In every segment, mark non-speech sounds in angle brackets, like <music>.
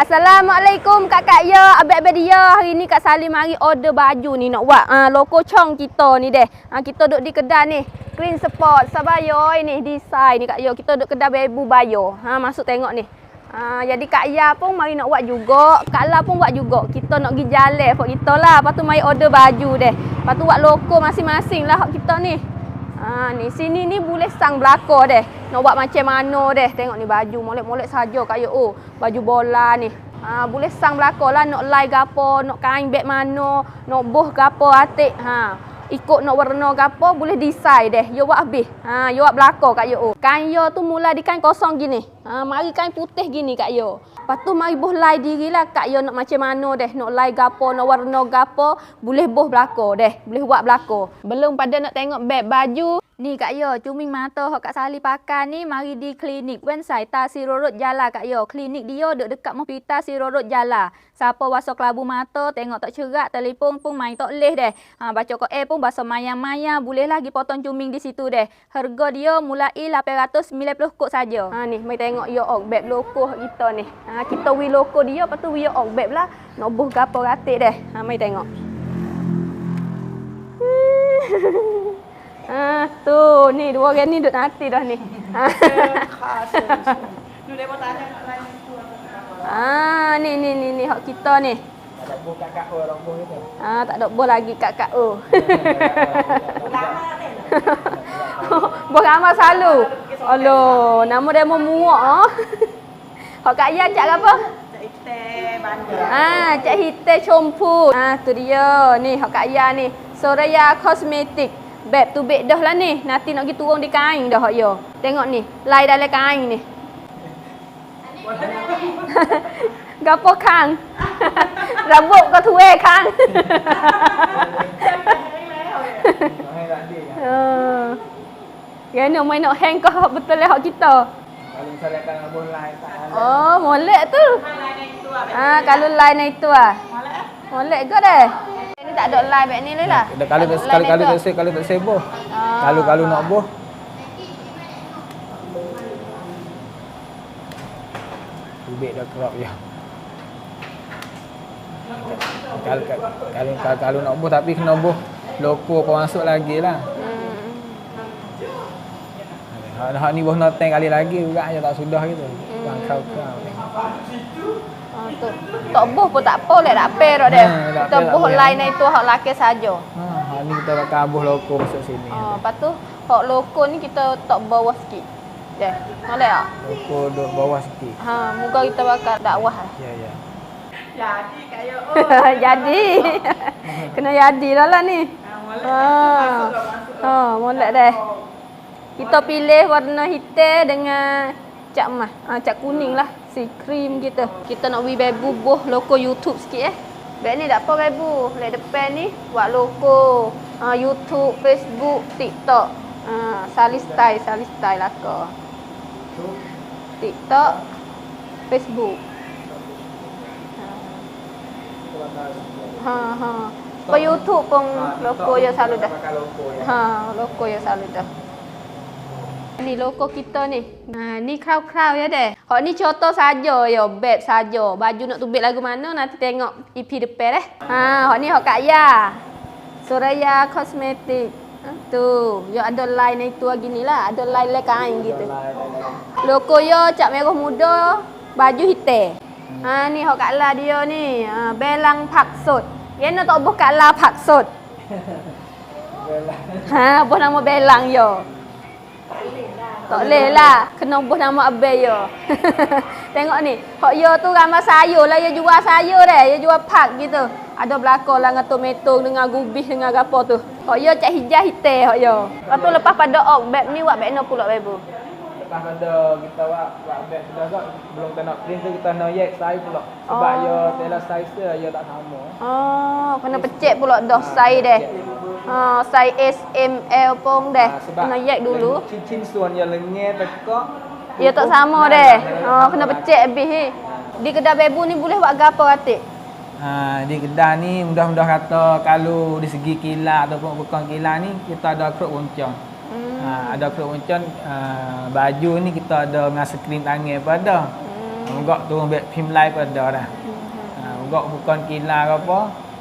Assalamualaikum kakak ya, abang-abang dia. Hari ni Kak Salim mari order baju ni nak buat. Ha, loko chong kita ni deh. Ha, kita duduk di kedai ni. Green Sport, Sabayo ni design ni Kak Yo. Kita duduk kedai Bebu Bayo. Ha, masuk tengok ni. Ha, jadi Kak Ya pun mari nak buat juga. Kak La pun buat juga. Kita nak pergi jalan kita lah. Lepas tu mari order baju deh. Lepas tu buat loko masing-masing lah kita ni. Ha, ni sini ni boleh sang belakang deh. Nak buat macam mana deh. Tengok ni baju molek-molek saja Kak Yo. Oh, baju bola ni. Ha, boleh sang belakang lah nak lai gapo, nak kain beg mana, nak boh gapo atik. Ha, ikut nak warna gapo boleh design deh. Yo buat habis. Ha, yo buat belakang Kak Yo. Kain yo tu mula di kain kosong gini. Ha, mari kain putih gini Kak Yo. Lepas tu mari boh lai diri lah Kak Yo nak macam mana deh. Nak lai gapo, nak warna gapo, boleh boh belakang deh. Boleh buat belakang. Belum pada nak tengok beg baju, Ni Kak Yo, cuming mata hok Kak Sali pakai ni mari di klinik Wensai Tasi Rorot Jala Kak Yo. Klinik dia duk dekat Hospital Si Rorot Jala. Siapa wasok kelabu mata tengok tak cerak telefon pun main tak leh deh. Ha, baca ko eh pun bahasa maya-maya boleh lagi potong cuming di situ deh. Harga dia mulai 890 kod saja. Ha ni mai tengok yo ok beb loko kita ni. Ha kita wi loko dia lepas tu wi ok beb lah. Nak buh gapo ratik deh. Ha mai tengok. <laughs> Ah, tu ni dua orang ni duduk nanti dah ni. Lu dia tanya lain tu ah, ni ni ni ni hak kita ni. Ada buh kakak orang buh itu. Ah, tak ada bos lagi kat kak oh. Lama <laughs> ni. ramai selalu. Aloh, nama dia mau muak ah. <laughs> Hak kak Ya cak apa? Ah, cak hitam compu. Ah, tu dia. Ni hak kak Ya ni. Soraya Cosmetic. Beb tu beg dah lah ni. Nanti nak pergi turun di kain dah hak yo. Tengok ni. Lai dalam kain ni. <laughs> Gapo kang? <laughs> Rambut kau tuai kang. Hai tak dia. Ah. Kena main nak hang kau betul lah hak kita. Kalau misalnya kan buh lain tak ada. Oh, molek tu. Lain itu ah. Kalau line itu ah. Malak ah. Molek ke dah? Tak ada line back ni lah. Dah kalau tak sekali kalau tak save kalau tak save buh. Ah. Kalau kalau nak buh. Tubik dah kerap ya. Kalau kalau kalau, kalau, nak buh tapi kena buh loko apa masuk lagi lah. Hmm. Hak hak ni buh noteng kali lagi juga aja tak sudah gitu. Bang kau kau. Ah, tu. Tak boh pun tak apa lek tak pe dak dia. Kita boh pe. line itu hak laki saja. Ha, hak ni kita pakai buh loko masuk sini. Ah, lepas tu hak loko ni kita tak bawah sikit. Deh. Molek tak? Loko duduk bawah sikit. Ha, muka kita bakal dakwah. Ya ya. Jadi kayak <laughs> oh. jadi. <laughs> Kena jadi dah lah ni. Ah. Ha. Masuk. Ha, molek dah. Kita pilih warna hitam dengan cat emas. Ha, cat kuning lah. Si krim kita. Kita nak beli bebu buh loko YouTube sikit eh. Beg ni tak apa bebu. Lek depan ni buat loko. Ha, YouTube, Facebook, TikTok. Ha, Sali style, Sali style lah ke. TikTok, Facebook. Ha ha. Pe YouTube pun loko ya selalu dah. Ha, loko ya selalu dah. Ni loko kita ni. Ha, ni crowd-crowd ya deh. Hak ni contoh saja ya, beb saja. Baju nak tubik lagu mana nanti tengok EP depan eh. Ha, hak ni hak Kak Ya. Suraya Cosmetic. Ha, tu, ya ada line itu lagi ni lah. Ada line le kain gitu. Loko yo cap merah muda, baju hitam. Ha ni hok Kak La dia ni. Ha, belang paksut. Dia nak tak boh Kak La paksut. <laughs> Ha, boh nama belang yo. Tak boleh lah. Kena boh nama abai yo. <laughs> Tengok ni. Hok yo tu ramai sayur lah. Dia jual sayur dah. Dia jual pak gitu. Ada belakang lah dengan tomato, dengan gubih, dengan apa tu. Hok yo cak hijau hitam hok yo. Lepas tu lepas pada ok beg ni buat beg no pula bebu. Lepas pada kita buat beg sudah tak belum kena print tu kita nak yak size pula. Sebab Oh. ya telah size dia ya tak sama. Oh, kena pecek pula dah size deh. Ha, size S, M, L pun deh. Ah, sebab Kena yak dulu. Cincin suan yang lengan tekak. Ya tak sama deh. Ha, kena pecek habis eh. Di kedai bebu ni boleh buat gapo ratik? Ha, di kedai ni mudah-mudah kata kalau di segi kilat ataupun bukan kilat ni kita ada keruk woncong. Hmm. Ha, ada keruk woncong uh, baju ni kita ada dengan skrin tangan pada. Hmm. Enggak turun bet pim lai pun ada dah. Ha, enggak bukan kila ke apa.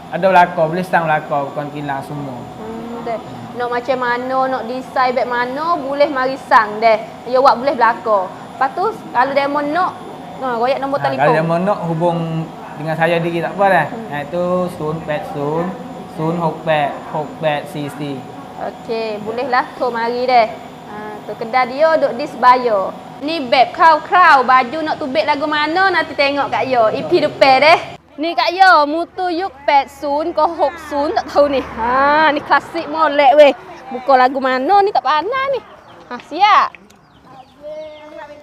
Ada belakang, boleh sang belakang bukan kila semua. Hmm, deh. Nak macam mana, nak design beg mana, boleh mari sang deh. Ya awak boleh belaka. Lepas tu kalau demo nak, nah royak nombor Ha, telefon. kalau dia mau nak hubung dengan saya diri tak apa dah. Ha, itu 080 068 68 CC. Okey, bolehlah tu mari deh. Ha, tu kedai dia duduk di Sebaya. Ni beb kraw-kraw baju nak tubik lagu mana nanti tengok kat yo. IP depan deh. Ni kat yo, mutu yuk 80 ko 60 tak tahu ni. Ha, ni klasik molek weh. Buka lagu mana ni tak pandai ni. Ha, siap.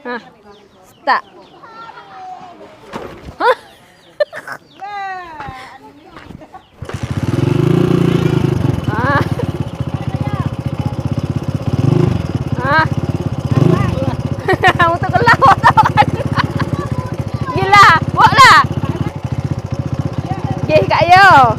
Ha. Start. Ha. Ha. Ha. 没有